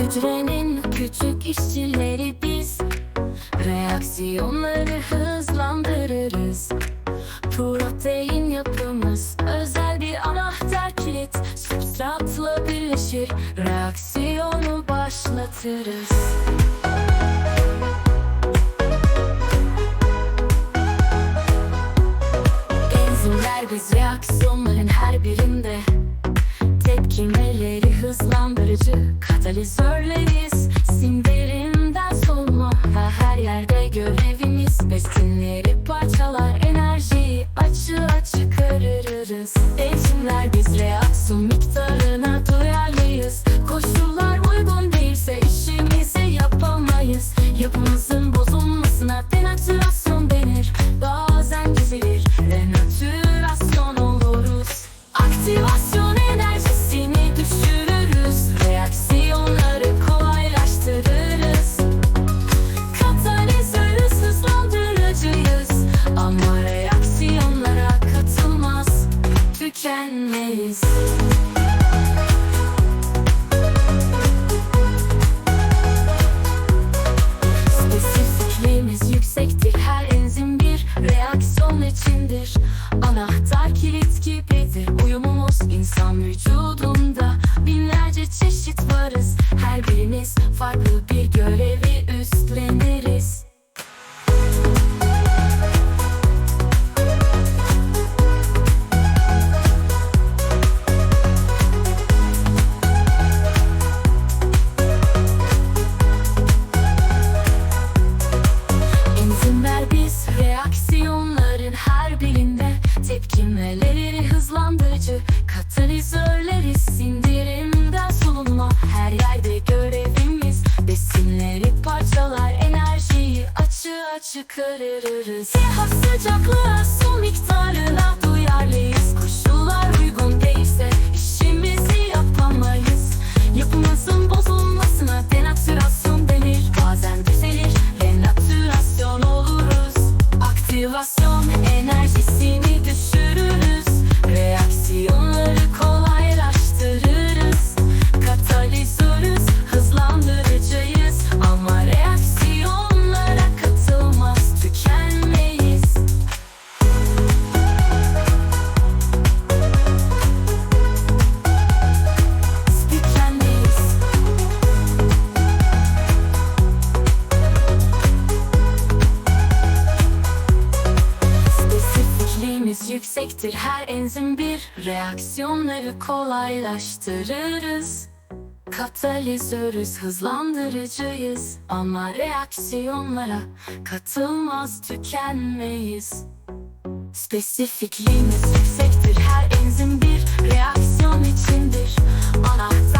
Hücrenin küçük işçileri biz. Reaksiyonları hızlandırırız. Protein yapımız özel bir anahtar kilit. Substratla birleşir reaksiyonu başlatırız hızlandırıcı katalizörleriz. Sindirimden solunma ve her yerde görevimiz. Besinleri katalizörleri Sindirimden solunma her yerde görevimiz Besinleri parçalar enerjiyi açığa çıkarırız. Siyah sıcaklığa su miktarına duyarlıyız. Koşullar yüksektir. Her enzim bir Reaksiyonları kolaylaştırırız. Katalizörüz hızlandırıcıyız. Ama reaksiyonlara katılmaz tükenmeyiz. Spesifikliğimiz yüksektir. Her enzim bir reaksiyon içindir. Anahtar